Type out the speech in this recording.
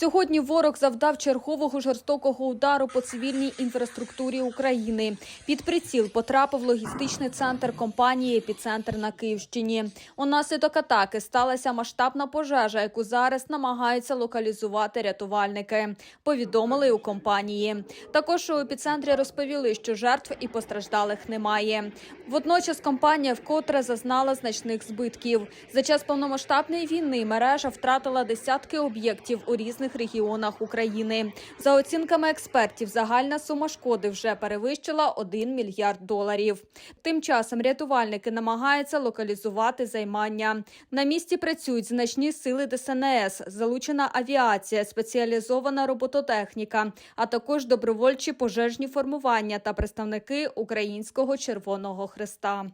Сьогодні ворог завдав чергового жорстокого удару по цивільній інфраструктурі України. Під приціл потрапив логістичний центр компанії «Епіцентр» на Київщині. Унаслідок атаки сталася масштабна пожежа, яку зараз намагаються локалізувати рятувальники. Повідомили у компанії. Також у епіцентрі розповіли, що жертв і постраждалих немає. Водночас компанія вкотре зазнала значних збитків. За час повномасштабної війни мережа втратила десятки об'єктів у різних регіонах України. За оцінками експертів, загальна сума шкоди вже перевищила 1 мільярд доларів. Тим часом рятувальники намагаються локалізувати займання. На місці працюють значні сили ДСНС, залучена авіація, спеціалізована робототехніка, а також добровольчі пожежні формування та представники Українського Червоного Хреста.